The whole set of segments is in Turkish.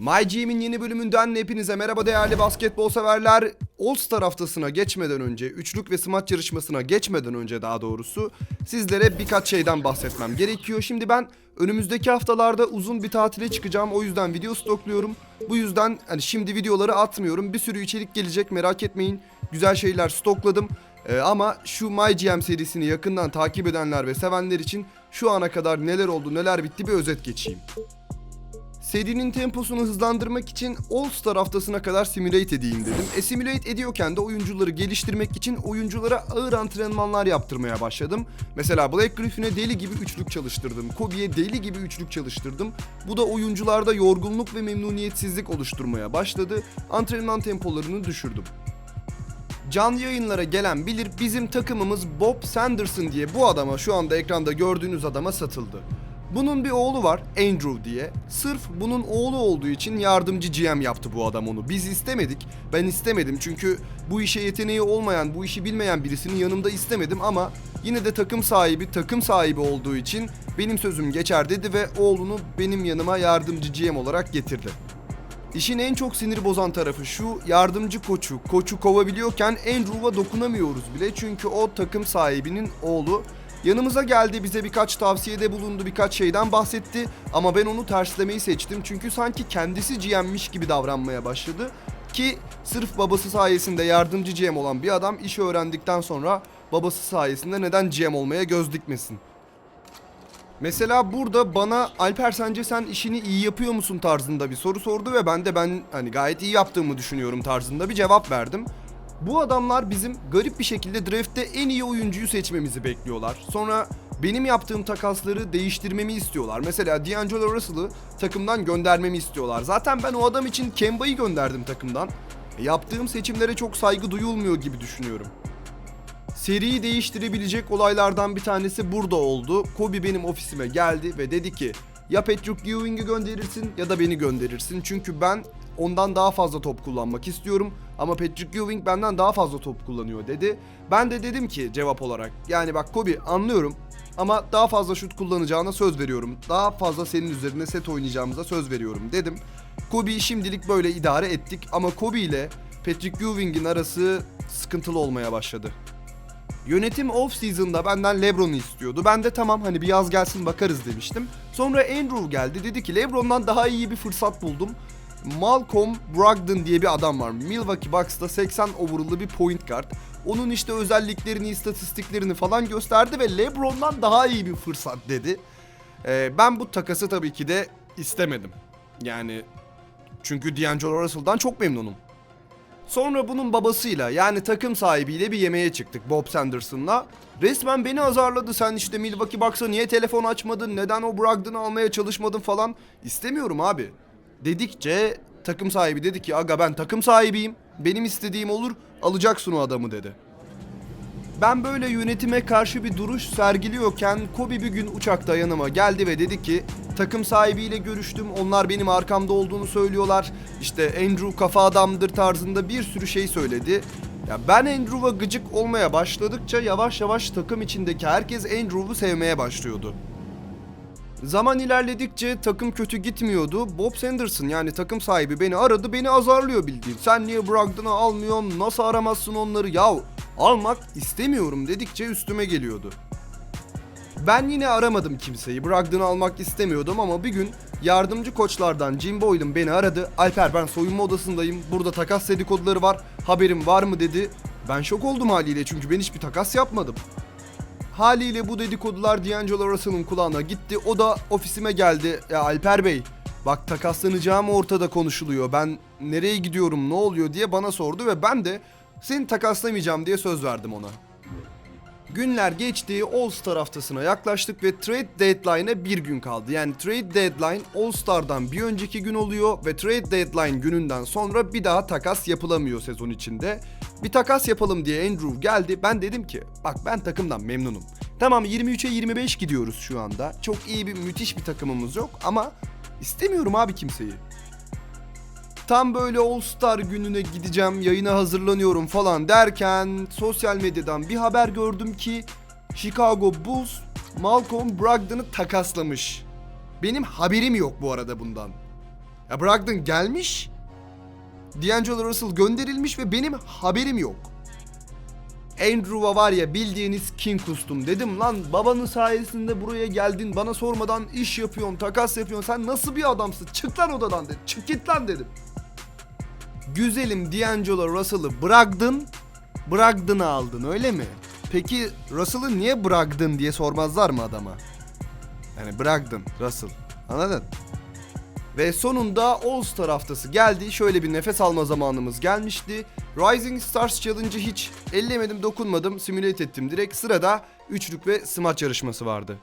MyGM'in yeni bölümünden hepinize merhaba değerli basketbol severler. All Star haftasına geçmeden önce, üçlük ve smaç yarışmasına geçmeden önce daha doğrusu sizlere birkaç şeyden bahsetmem gerekiyor. Şimdi ben önümüzdeki haftalarda uzun bir tatile çıkacağım. O yüzden video stokluyorum. Bu yüzden hani şimdi videoları atmıyorum. Bir sürü içerik gelecek merak etmeyin. Güzel şeyler stokladım. Ee, ama şu MyGM serisini yakından takip edenler ve sevenler için şu ana kadar neler oldu neler bitti bir özet geçeyim. Serinin temposunu hızlandırmak için All Star haftasına kadar simülate edeyim dedim. E simülate ediyorken de oyuncuları geliştirmek için oyunculara ağır antrenmanlar yaptırmaya başladım. Mesela Black Griffin'e deli gibi üçlük çalıştırdım. Kobe'ye deli gibi üçlük çalıştırdım. Bu da oyuncularda yorgunluk ve memnuniyetsizlik oluşturmaya başladı. Antrenman tempolarını düşürdüm. Canlı yayınlara gelen bilir bizim takımımız Bob Sanderson diye bu adama şu anda ekranda gördüğünüz adama satıldı. Bunun bir oğlu var Andrew diye. Sırf bunun oğlu olduğu için yardımcı GM yaptı bu adam onu. Biz istemedik. Ben istemedim çünkü bu işe yeteneği olmayan, bu işi bilmeyen birisini yanımda istemedim ama yine de takım sahibi, takım sahibi olduğu için benim sözüm geçer dedi ve oğlunu benim yanıma yardımcı GM olarak getirdi. İşin en çok sinir bozan tarafı şu, yardımcı koçu, koçu kovabiliyorken Andrew'a dokunamıyoruz bile çünkü o takım sahibinin oğlu. Yanımıza geldi bize birkaç tavsiyede bulundu birkaç şeyden bahsetti ama ben onu terslemeyi seçtim çünkü sanki kendisi GM'miş gibi davranmaya başladı ki sırf babası sayesinde yardımcı GM olan bir adam işi öğrendikten sonra babası sayesinde neden GM olmaya göz dikmesin. Mesela burada bana Alper sence sen işini iyi yapıyor musun tarzında bir soru sordu ve ben de ben hani gayet iyi yaptığımı düşünüyorum tarzında bir cevap verdim. Bu adamlar bizim garip bir şekilde draft'te en iyi oyuncuyu seçmemizi bekliyorlar. Sonra benim yaptığım takasları değiştirmemi istiyorlar. Mesela D'Angelo Russell'ı takımdan göndermemi istiyorlar. Zaten ben o adam için Kemba'yı gönderdim takımdan. E, yaptığım seçimlere çok saygı duyulmuyor gibi düşünüyorum. Seriyi değiştirebilecek olaylardan bir tanesi burada oldu. Kobe benim ofisime geldi ve dedi ki ya Patrick Ewing'i gönderirsin ya da beni gönderirsin. Çünkü ben ondan daha fazla top kullanmak istiyorum ama Patrick Ewing benden daha fazla top kullanıyor dedi. Ben de dedim ki cevap olarak yani bak Kobe anlıyorum ama daha fazla şut kullanacağına söz veriyorum. Daha fazla senin üzerine set oynayacağımıza söz veriyorum dedim. Kobe'yi şimdilik böyle idare ettik ama Kobe ile Patrick Ewing'in arası sıkıntılı olmaya başladı. Yönetim off season'da benden LeBron'u istiyordu. Ben de tamam hani bir yaz gelsin bakarız demiştim. Sonra Andrew geldi dedi ki LeBron'dan daha iyi bir fırsat buldum. Malcolm Brogdon diye bir adam var. Milwaukee Bucks'ta 80 overall'lı bir point guard. Onun işte özelliklerini, istatistiklerini falan gösterdi ve LeBron'dan daha iyi bir fırsat dedi. Ee, ben bu takası tabii ki de istemedim. Yani çünkü D'Angelo Russell'dan çok memnunum. Sonra bunun babasıyla yani takım sahibiyle bir yemeğe çıktık Bob Sanderson'la. Resmen beni azarladı sen işte Milwaukee Bucks'a niye telefon açmadın neden o Brogdon'u almaya çalışmadın falan. İstemiyorum abi. Dedikçe takım sahibi dedi ki aga ben takım sahibiyim benim istediğim olur alacaksın o adamı dedi. Ben böyle yönetime karşı bir duruş sergiliyorken Kobe bir gün uçakta yanıma geldi ve dedi ki takım sahibiyle görüştüm onlar benim arkamda olduğunu söylüyorlar işte Andrew kafa adamdır tarzında bir sürü şey söyledi. Ya ben Andrew'a gıcık olmaya başladıkça yavaş yavaş takım içindeki herkes Andrew'u sevmeye başlıyordu. Zaman ilerledikçe takım kötü gitmiyordu. Bob Sanderson yani takım sahibi beni aradı beni azarlıyor bildiğin. Sen niye Brogdon'u almıyorsun nasıl aramazsın onları yahu almak istemiyorum dedikçe üstüme geliyordu. Ben yine aramadım kimseyi. Brogdon'u almak istemiyordum ama bir gün yardımcı koçlardan Jim Boylan beni aradı. Alper ben soyunma odasındayım. Burada takas dedikoduları var. Haberim var mı dedi. Ben şok oldum haliyle çünkü ben hiçbir takas yapmadım. Haliyle bu dedikodular D'Angelo Russell'ın kulağına gitti. O da ofisime geldi. Ya Alper Bey bak takaslanacağım ortada konuşuluyor. Ben nereye gidiyorum ne oluyor diye bana sordu ve ben de seni takaslamayacağım diye söz verdim ona. Günler geçti, All Star haftasına yaklaştık ve trade deadline'e bir gün kaldı. Yani trade deadline All Star'dan bir önceki gün oluyor ve trade deadline gününden sonra bir daha takas yapılamıyor sezon içinde. Bir takas yapalım diye Andrew geldi. Ben dedim ki bak ben takımdan memnunum. Tamam 23'e 25 gidiyoruz şu anda. Çok iyi bir müthiş bir takımımız yok ama istemiyorum abi kimseyi. Tam böyle All Star gününe gideceğim, yayına hazırlanıyorum falan derken sosyal medyadan bir haber gördüm ki Chicago Bulls Malcolm Brogdon'ı takaslamış. Benim haberim yok bu arada bundan. Ya Brogdon gelmiş. D'Angelo Russell gönderilmiş ve benim haberim yok. Andrew'a var ya bildiğiniz king kustum. Dedim lan babanın sayesinde buraya geldin. Bana sormadan iş yapıyorsun, takas yapıyorsun. Sen nasıl bir adamsın? Çık lan odadan dedim. Çık git lan dedim. Güzelim D'Angelo Russell'ı bıraktın. Brogdon'u aldın öyle mi? Peki Russell'ı niye bıraktın diye sormazlar mı adama? Yani bıraktın Russell. Anladın? Ve sonunda All Star haftası geldi. Şöyle bir nefes alma zamanımız gelmişti. Rising Stars Challenge'ı hiç ellemedim, dokunmadım, simülate ettim. Direkt sırada üçlük ve smaç yarışması vardı.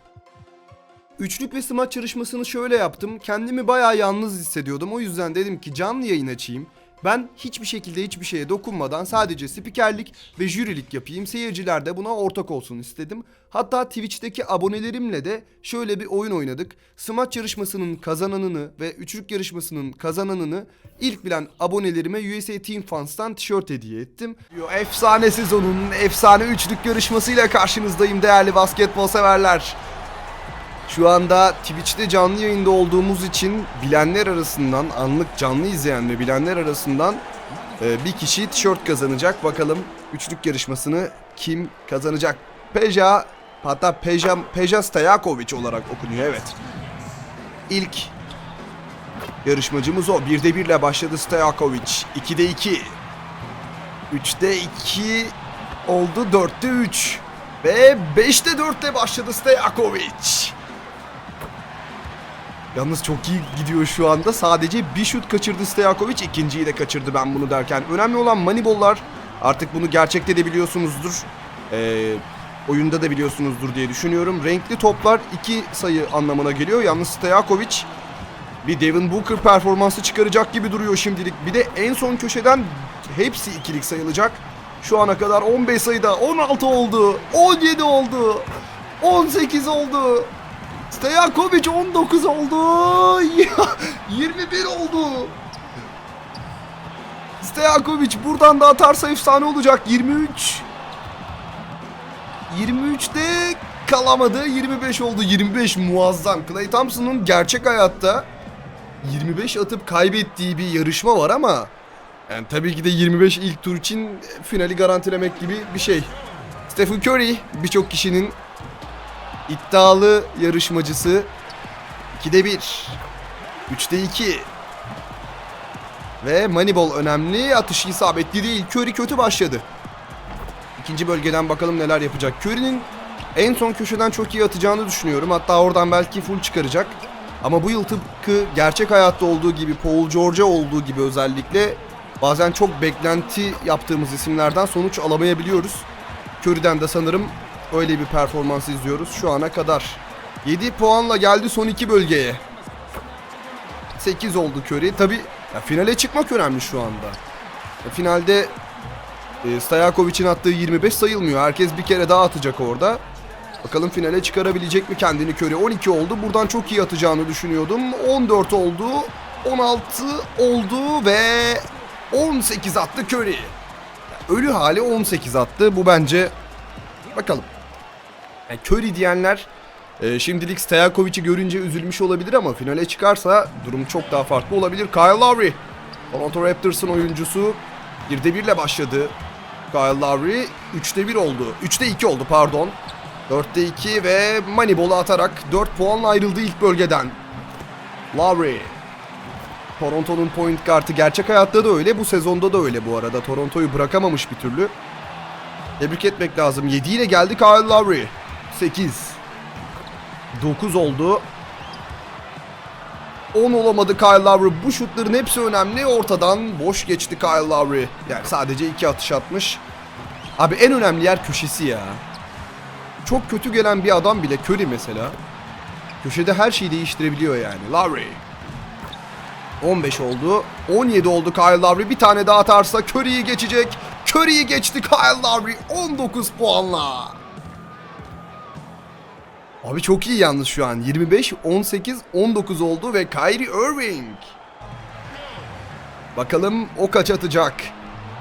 Üçlük ve smaç yarışmasını şöyle yaptım. Kendimi bayağı yalnız hissediyordum. O yüzden dedim ki canlı yayın açayım. Ben hiçbir şekilde hiçbir şeye dokunmadan sadece spikerlik ve jürilik yapayım. Seyirciler de buna ortak olsun istedim. Hatta Twitch'teki abonelerimle de şöyle bir oyun oynadık. Smaç yarışmasının kazananını ve üçlük yarışmasının kazananını ilk bilen abonelerime USA Team Fans'tan tişört hediye ettim. Efsane sezonun efsane üçlük yarışmasıyla karşınızdayım değerli basketbol severler. Şu anda Twitch'te canlı yayında olduğumuz için bilenler arasından anlık canlı izleyen ve bilenler arasından e, bir kişi tişört kazanacak. Bakalım üçlük yarışmasını kim kazanacak? Peja hatta Peja, Peja Stajakovic olarak okunuyor evet. İlk yarışmacımız o. Birde birle başladı Stajakovic. 2'de 2. 3'te 2 oldu. 4'te 3. Ve 5'te 4'te başladı Stajakovic. Yalnız çok iyi gidiyor şu anda. Sadece bir şut kaçırdı Stojakovic. ikinciyi de kaçırdı ben bunu derken. Önemli olan Moneyball'lar. Artık bunu gerçekte de biliyorsunuzdur. Ee, oyunda da biliyorsunuzdur diye düşünüyorum. Renkli toplar iki sayı anlamına geliyor. Yalnız Stojakovic bir Devin Booker performansı çıkaracak gibi duruyor şimdilik. Bir de en son köşeden hepsi ikilik sayılacak. Şu ana kadar 15 sayıda 16 oldu. 17 oldu. 18 oldu. Stojakovic 19 oldu. 21 oldu. Stojakovic buradan da atarsa efsane olacak. 23. 23'te kalamadı. 25 oldu. 25 muazzam. Clay Thompson'ın gerçek hayatta 25 atıp kaybettiği bir yarışma var ama yani tabii ki de 25 ilk tur için finali garantilemek gibi bir şey. Stephen Curry birçok kişinin iddialı yarışmacısı 2'de 1 3'te 2 ve Moneyball önemli atışı isabetli değil. Curry kötü başladı. İkinci bölgeden bakalım neler yapacak. Curry'nin en son köşeden çok iyi atacağını düşünüyorum. Hatta oradan belki full çıkaracak. Ama bu yıl tıpkı gerçek hayatta olduğu gibi Paul George'a olduğu gibi özellikle bazen çok beklenti yaptığımız isimlerden sonuç alamayabiliyoruz. Curry'den de sanırım öyle bir performans izliyoruz şu ana kadar. 7 puanla geldi son iki bölgeye. 8 oldu Curry. Tabi finale çıkmak önemli şu anda. Ya, finalde e, Stojakovic'in attığı 25 sayılmıyor. Herkes bir kere daha atacak orada. Bakalım finale çıkarabilecek mi kendini Curry? 12 oldu. Buradan çok iyi atacağını düşünüyordum. 14 oldu. 16 oldu ve 18 attı Curry. Ölü hali 18 attı. Bu bence bakalım. Yani Curry diyenler e, şimdilik Stojakovic'i görünce üzülmüş olabilir ama finale çıkarsa durum çok daha farklı olabilir. Kyle Lowry, Toronto Raptors'ın oyuncusu 1'de 1 ile başladı. Kyle Lowry 3'te 1 oldu. 3'te 2 oldu pardon. 4'te 2 ve Moneyball'u atarak 4 puanla ayrıldı ilk bölgeden. Lowry. Toronto'nun point guard'ı gerçek hayatta da öyle, bu sezonda da öyle bu arada. Toronto'yu bırakamamış bir türlü. Tebrik etmek lazım. 7 ile geldi Kyle Lowry. 8. 9 oldu. 10 olamadı Kyle Lowry. Bu şutların hepsi önemli. Ortadan boş geçti Kyle Lowry. Yani sadece 2 atış atmış. Abi en önemli yer köşesi ya. Çok kötü gelen bir adam bile Curry mesela. Köşede her şeyi değiştirebiliyor yani. Lowry. 15 oldu. 17 oldu Kyle Lowry. Bir tane daha atarsa Curry'yi geçecek. Curry'yi geçti Kyle Lowry 19 puanla. Abi çok iyi yalnız şu an. 25, 18, 19 oldu ve Kyrie Irving. Bakalım o kaç atacak.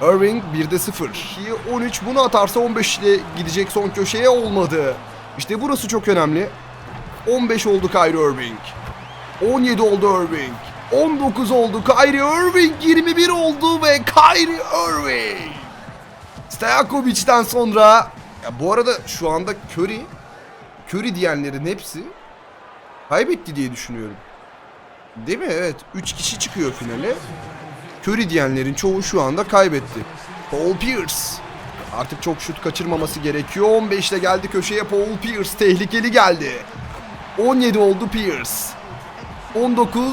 Irving 1'de 0. 13 bunu atarsa 15 ile gidecek son köşeye olmadı. İşte burası çok önemli. 15 oldu Kyrie Irving. 17 oldu Irving. 19 oldu. Kyrie Irving 21 oldu ve Kyrie Irving. Stojakovic'den sonra ya bu arada şu anda Curry Curry diyenlerin hepsi kaybetti diye düşünüyorum. Değil mi? Evet. 3 kişi çıkıyor finale. Curry diyenlerin çoğu şu anda kaybetti. Paul Pierce. Artık çok şut kaçırmaması gerekiyor. 15'te geldi köşeye Paul Pierce. Tehlikeli geldi. 17 oldu Pierce. 19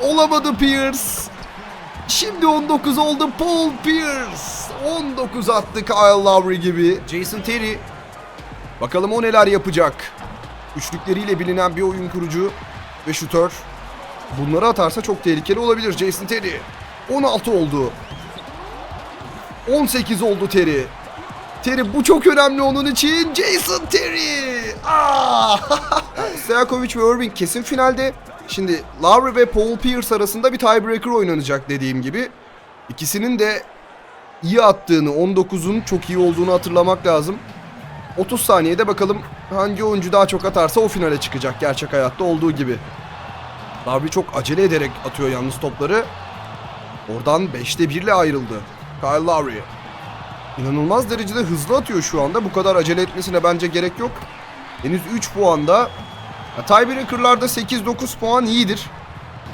olamadı Pierce. Şimdi 19 oldu Paul Pierce. 19 attı Kyle Lowry gibi. Jason Terry. Bakalım o neler yapacak. Üçlükleriyle bilinen bir oyun kurucu ve şutör. Bunları atarsa çok tehlikeli olabilir Jason Terry. 16 oldu. 18 oldu Terry. Terry bu çok önemli onun için. Jason Terry. Aa! Stojakovic ve Irving kesin finalde. Şimdi Lowry ve Paul Pierce arasında bir tiebreaker oynanacak dediğim gibi. İkisinin de iyi attığını, 19'un çok iyi olduğunu hatırlamak lazım. 30 saniyede bakalım hangi oyuncu daha çok atarsa o finale çıkacak gerçek hayatta olduğu gibi. Lowry çok acele ederek atıyor yalnız topları. Oradan 5'te 1 ile ayrıldı. Kyle Lowry. İnanılmaz derecede hızlı atıyor şu anda. Bu kadar acele etmesine bence gerek yok. Henüz 3 puanda. Tiebreaker'larda 8-9 puan iyidir.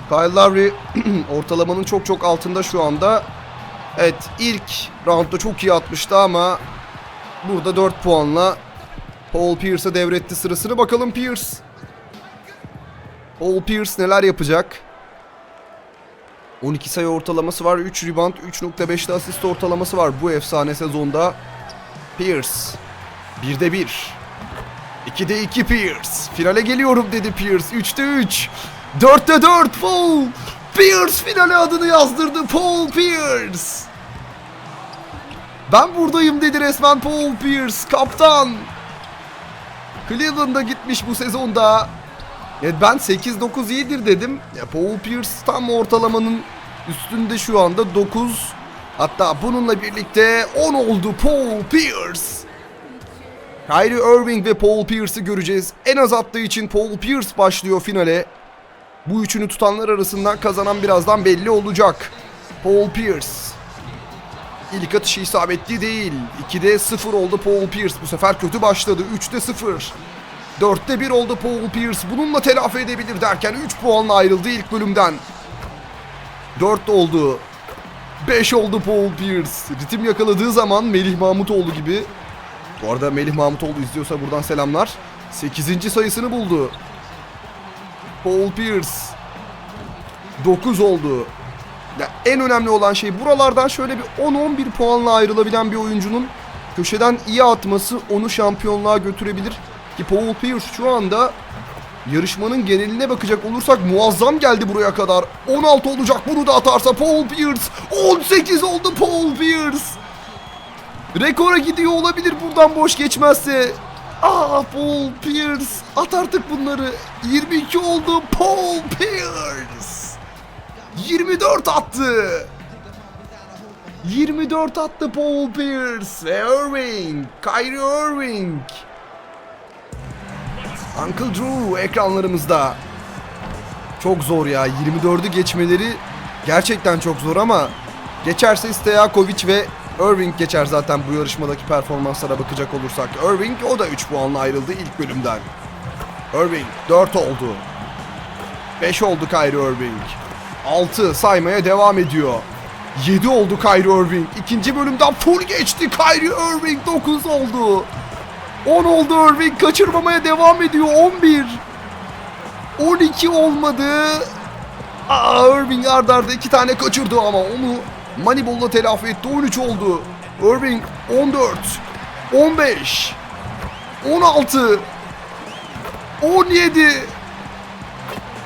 Kyle Lowry ortalamanın çok çok altında şu anda. Evet ilk roundda çok iyi atmıştı ama burada 4 puanla Paul Pierce'a devretti sırasını. Bakalım Pierce. Paul Pierce neler yapacak? 12 sayı ortalaması var. 3 rebound, 3.5'te asist ortalaması var bu efsane sezonda. Pierce. 1'de 1. 2'de 2 Pierce. Finale geliyorum dedi Pierce. 3'te 3. 4'te 4 Paul. Pierce finale adını yazdırdı. Paul Pierce. Ben buradayım dedi resmen Paul Pierce. Kaptan. Cleveland'a gitmiş bu sezonda. Evet ben 8-9 iyidir dedim. Ya Paul Pierce tam ortalamanın üstünde şu anda 9. Hatta bununla birlikte 10 oldu Paul Pierce. Kyrie Irving ve Paul Pierce'ı göreceğiz. En az attığı için Paul Pierce başlıyor finale. Bu üçünü tutanlar arasından kazanan birazdan belli olacak. Paul Pierce. İlk atışı isabetli değil. 2'de 0 oldu Paul Pierce. Bu sefer kötü başladı. 3'te 0. 4'te 1 oldu Paul Pierce. Bununla telafi edebilir derken 3 puanla ayrıldı ilk bölümden. 4 oldu. 5 oldu Paul Pierce. Ritim yakaladığı zaman Melih Mahmutoğlu gibi. Bu arada Melih Mahmutoğlu izliyorsa buradan selamlar. 8. sayısını buldu. Paul Pierce. 9 oldu. En önemli olan şey buralardan şöyle bir 10-11 puanla ayrılabilen bir oyuncunun köşeden iyi atması onu şampiyonluğa götürebilir. Ki Paul Pierce şu anda yarışmanın geneline bakacak olursak muazzam geldi buraya kadar. 16 olacak bunu da atarsa Paul Pierce. 18 oldu Paul Pierce. Rekora gidiyor olabilir buradan boş geçmezse. Aa Paul Pierce at artık bunları. 22 oldu Paul Pierce. 24 attı. 24 attı Paul Pierce ve Irving. Kyrie Irving. Uncle Drew ekranlarımızda. Çok zor ya. 24'ü geçmeleri gerçekten çok zor ama geçerse Stojakovic ve Irving geçer zaten bu yarışmadaki performanslara bakacak olursak. Irving o da 3 puanla ayrıldı ilk bölümden. Irving 4 oldu. 5 oldu Kyrie Irving. 6 saymaya devam ediyor. 7 oldu Kyrie Irving. İkinci bölümden full geçti. Kyrie Irving. 9 oldu. 10 oldu Irving. Kaçırmamaya devam ediyor. 11 12 olmadı. Aa, Irving ardarda arda iki tane kaçırdı ama onu Moneyball'la telafi etti. 13 oldu. Irving 14 15 16 17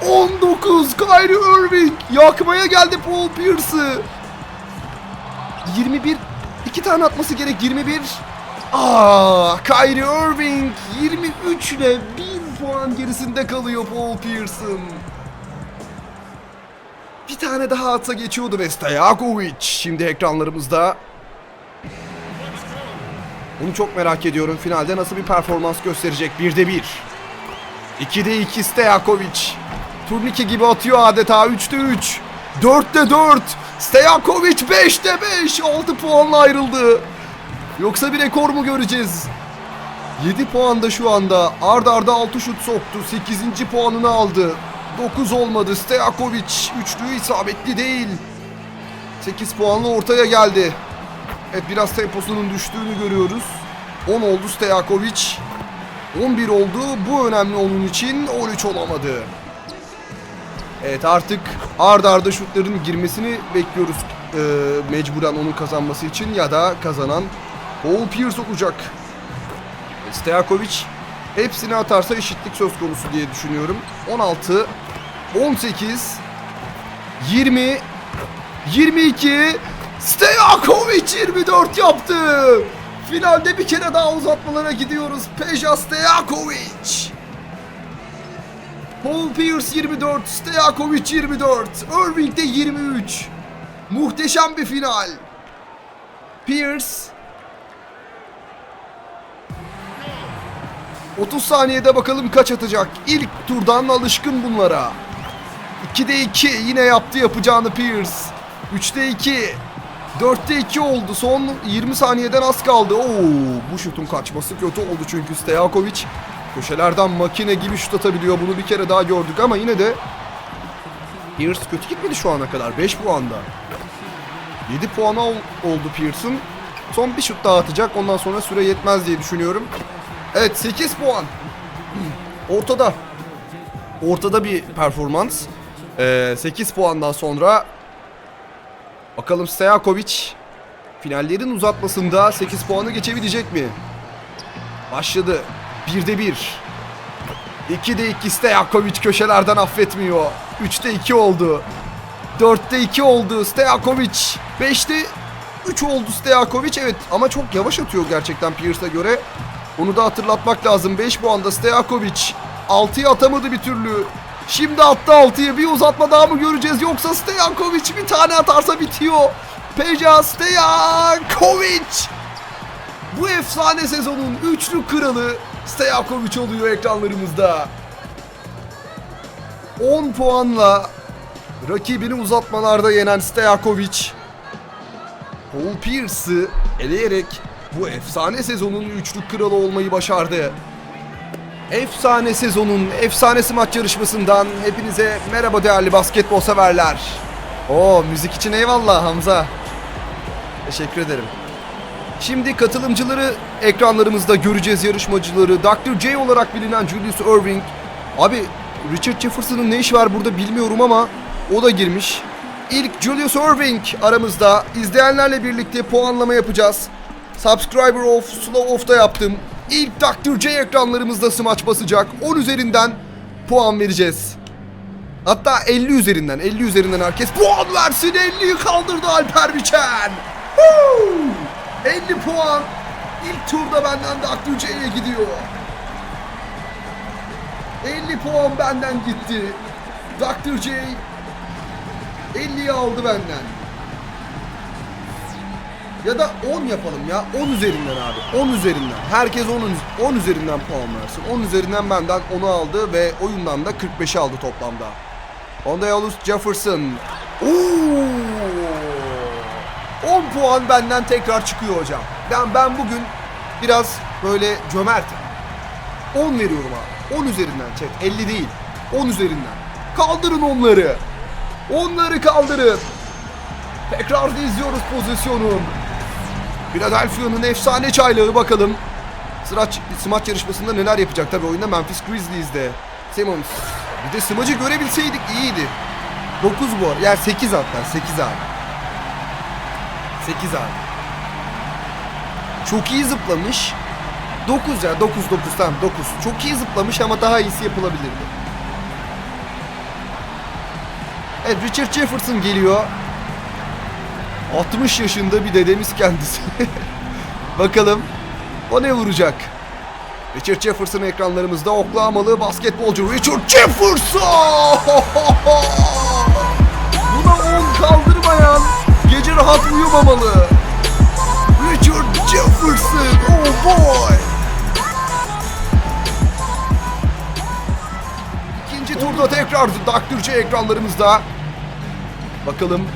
19 Kyrie Irving yakmaya geldi Paul Pierce'ı 21 iki tane atması gerek 21 Aa, Kyrie Irving 23 ile 1 puan gerisinde kalıyor Paul Pierce'ın. Bir tane daha atsa geçiyordu ve Stojakovic şimdi ekranlarımızda. Bunu çok merak ediyorum. Finalde nasıl bir performans gösterecek? 1'de 1. 2'de 2 Stojakovic. Turnike gibi atıyor adeta 3'te 3. 4'te 4. Stejakovic 5'te 5. 6 puanla ayrıldı. Yoksa bir rekor mu göreceğiz? 7 puanda şu anda. Arda arda 6 şut soktu. 8. puanını aldı. 9 olmadı. Stejakovic üçlüğü isabetli değil. 8 puanla ortaya geldi. Evet biraz temposunun düştüğünü görüyoruz. 10 oldu Stejakovic. 11 oldu. Bu önemli onun için. 13 olamadı. Evet artık arda arda şutların girmesini bekliyoruz. Ee, mecburen onun kazanması için ya da kazanan Paul Pierce olacak. Stejakovic hepsini atarsa eşitlik söz konusu diye düşünüyorum. 16, 18, 20, 22, Stejakovic 24 yaptı. Finalde bir kere daha uzatmalara gidiyoruz. Peja Stejakovic. Paul Pierce 24, Stejakovic 24, Irving de 23. Muhteşem bir final. Pierce 30 saniyede bakalım kaç atacak. İlk turdan alışkın bunlara. 2'de 2 yine yaptı yapacağını Pierce. 3'te 2. 4'te 2 oldu. Son 20 saniyeden az kaldı. Oo, bu şutun kaçması kötü oldu çünkü Stejakovic köşelerden makine gibi şut atabiliyor. Bunu bir kere daha gördük ama yine de Pierce kötü gitmedi şu ana kadar. 5 puanda. 7 puana ol- oldu Pierce'ın. Son bir şut daha atacak. Ondan sonra süre yetmez diye düşünüyorum. Evet 8 puan. Ortada. Ortada bir performans. Ee, 8 puandan sonra bakalım Stejakovic finallerin uzatmasında 8 puanı geçebilecek mi? Başladı. 1'de 1. 2'de 2 Stejakovic köşelerden affetmiyor. 3'te 2 oldu. 4'te 2 oldu Stejakovic. 5'te 3 oldu Stejakovic evet ama çok yavaş atıyor gerçekten Pierce'a göre. Onu da hatırlatmak lazım. 5 puanda Stejakovic. 6'yı atamadı bir türlü. Şimdi attı 6'yı. Bir uzatma daha mı göreceğiz yoksa Stejakovic bir tane atarsa bitiyor. Peja Stejakovic. Bu efsane sezonun üçlü kralı Stejakovic oluyor ekranlarımızda. 10 puanla rakibini uzatmalarda yenen Stejakovic Paul Pierce'ı eleyerek bu efsane sezonun üçlük kralı olmayı başardı. Efsane sezonun efsane maç yarışmasından hepinize merhaba değerli basketbol severler. Oo müzik için eyvallah Hamza. Teşekkür ederim. Şimdi katılımcıları ekranlarımızda göreceğiz yarışmacıları. Dr. J olarak bilinen Julius Irving. Abi Richard Jefferson'ın ne işi var burada bilmiyorum ama o da girmiş. İlk Julius Irving aramızda. İzleyenlerle birlikte puanlama yapacağız. Subscriber off, slow off'ta yaptım. İlk Dr. J ekranlarımızda smaç basacak. 10 üzerinden puan vereceğiz. Hatta 50 üzerinden, 50 üzerinden herkes puan versin. 50'yi kaldırdı Alper Biçen. Woo! 50 puan. İlk turda benden Dr. J'ye gidiyor. 50 puan benden gitti. Dr. J 50'yi aldı benden. Ya da 10 yapalım ya. 10 üzerinden abi. 10 üzerinden. Herkes 10, 10 üzerinden puan versin. 10 üzerinden benden 10'u aldı ve oyundan da 45'i aldı toplamda. Onda Yalus Jefferson. Oo! 10 puan benden tekrar çıkıyor hocam. Ben ben bugün biraz böyle cömertim. 10 veriyorum abi. 10 üzerinden chat. 50 değil. 10 üzerinden. Kaldırın onları. Onları kaldırın. Tekrar izliyoruz pozisyonu. Philadelphia'nın efsane çaylağı bakalım. Sıraç, smaç yarışmasında neler yapacak tabi oyunda Memphis Grizzlies'de. Simmons. Bir de smacı görebilseydik iyiydi. 9 bu. Yani 8 hatta 8 abi. 8 abi. Çok iyi zıplamış. 9 ya 9 9 tamam 9. Çok iyi zıplamış ama daha iyisi yapılabilirdi. Evet Richard Jefferson geliyor. 60 yaşında bir dedemiz kendisi. Bakalım o ne vuracak? Richard Jefferson ekranlarımızda Oklahoma'lı basketbolcu Richard Jefferson! Buna 10 kaldırmayan rahat uyumamalı. Richard Jefferson! Oh boy! İkinci turda tekrar J ekranlarımızda. Bakalım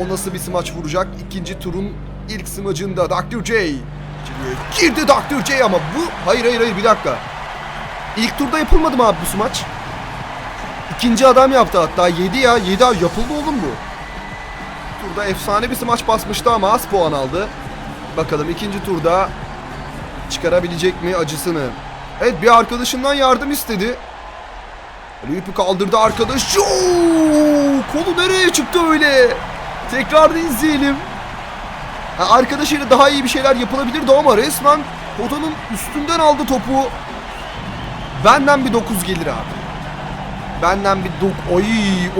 o nasıl bir smaç vuracak. İkinci turun ilk smacında Dr. J. Girdi Dr. J ama bu... Hayır hayır hayır bir dakika. İlk turda yapılmadı mı abi bu smaç? İkinci adam yaptı hatta. 7 ya. 7 yapıldı oğlum bu. Turda efsane bir smaç basmıştı ama az puan aldı. Bakalım ikinci turda çıkarabilecek mi acısını? Evet bir arkadaşından yardım istedi. Lüpü kaldırdı arkadaş. Oo, kolu nereye çıktı öyle? Tekrar da izleyelim. Ha, arkadaşıyla daha iyi bir şeyler yapılabilirdi ama resmen potanın üstünden aldı topu. Benden bir 9 gelir abi. Benden bir 9... Oy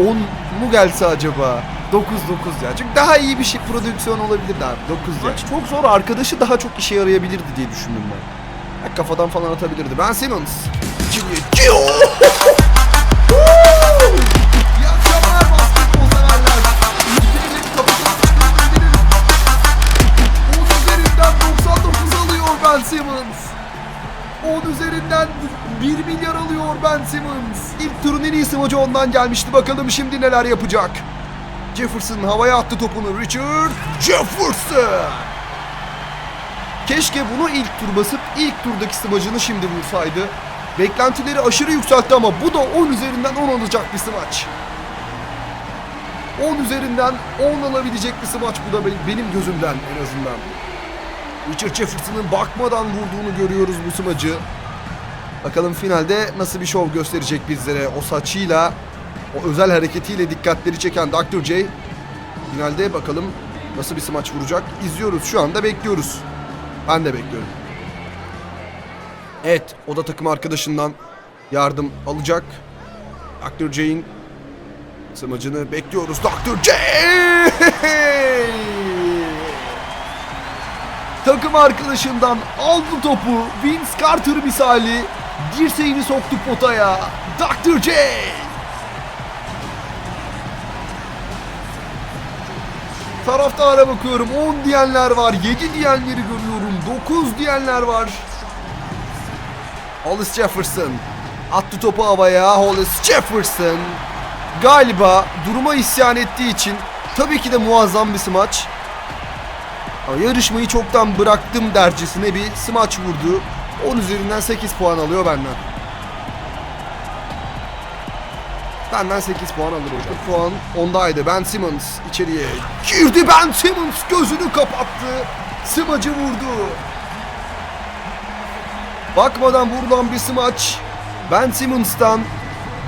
10 mu gelse acaba? 9 9 ya. Çünkü daha iyi bir şey prodüksiyon olabilirdi abi. 9 ya. Maç çok zor. Arkadaşı daha çok işe yarayabilirdi diye düşündüm ben. Ha, kafadan falan atabilirdi. Ben Simmons. İyi 99 Ben Simmons. 10 üzerinden 1 milyar alıyor Ben Simmons. İlk turun en hoca ondan gelmişti. Bakalım şimdi neler yapacak. Jefferson havaya attı topunu. Richard Jefferson. Keşke bunu ilk tur basıp ilk turdaki smacını şimdi vursaydı. Beklentileri aşırı yükseltti ama bu da 10 üzerinden 10 alacak bir smaç. 10 üzerinden 10 alabilecek bir smaç bu da benim gözümden en azından. Richard Jefferson'ın bakmadan vurduğunu görüyoruz bu smacı. Bakalım finalde nasıl bir şov gösterecek bizlere. O saçıyla, o özel hareketiyle dikkatleri çeken Dr. J. Finalde bakalım nasıl bir smaç vuracak. İzliyoruz şu anda bekliyoruz. Ben de bekliyorum. Evet, o da takım arkadaşından yardım alacak. Dr. J'in smacını bekliyoruz. Dr. J! Takım arkadaşından aldı topu. Vince Carter misali dirseğini soktu potaya. Dr. J! Taraftara bakıyorum. 10 diyenler var. 7 diyenleri görüyorum. 9 diyenler var. Hollis Jefferson. Attı topu havaya. Hollis Jefferson. Galiba duruma isyan ettiği için tabii ki de muazzam bir smaç. Yarışmayı çoktan bıraktım dercesine bir smaç vurdu. 10 üzerinden 8 puan alıyor benden. Benden 8 puan alır hocam. Puan ondaydı. Ben Simmons içeriye girdi. Ben Simmons gözünü kapattı. Smacı vurdu. Bakmadan vurulan bir smaç. Ben Simmons'tan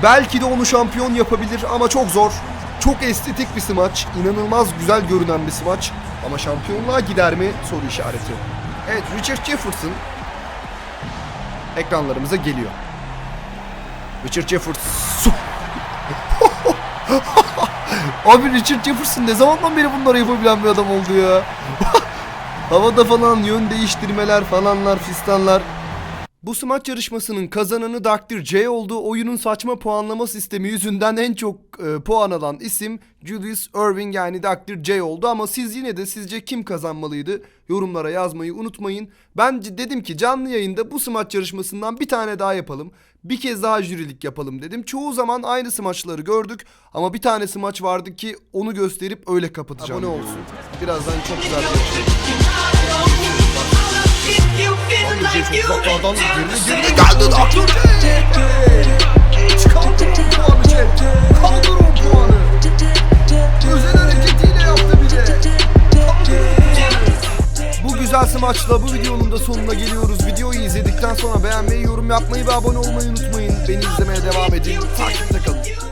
belki de onu şampiyon yapabilir ama çok zor. Çok estetik bir smaç. İnanılmaz güzel görünen bir smaç. Ama şampiyonluğa gider mi? Soru işareti. Evet Richard Jefferson ekranlarımıza geliyor. Richard Jefferson. Abi Richard Jefferson ne zamandan beri bunları yapabilen bir adam oldu ya. Havada falan yön değiştirmeler falanlar fistanlar. Bu smaç yarışmasının kazananı Dr. J oldu. Oyunun saçma puanlama sistemi yüzünden en çok e, puan alan isim Julius Irving yani Dr. J oldu. Ama siz yine de sizce kim kazanmalıydı? Yorumlara yazmayı unutmayın. Ben dedim ki canlı yayında bu smaç yarışmasından bir tane daha yapalım. Bir kez daha jürilik yapalım dedim. Çoğu zaman aynı smaçları gördük. Ama bir tane smaç vardı ki onu gösterip öyle kapatacağım. Abone olsun. Birazdan çok güzel chat. Kaldır o puanı. Özel hareketiyle yaptı bir de. Güzel smaçla bu videonun da sonuna geliyoruz. Videoyu izledikten sonra beğenmeyi, yorum yapmayı ve abone olmayı unutmayın. Beni izlemeye devam edin. Takipte kalın.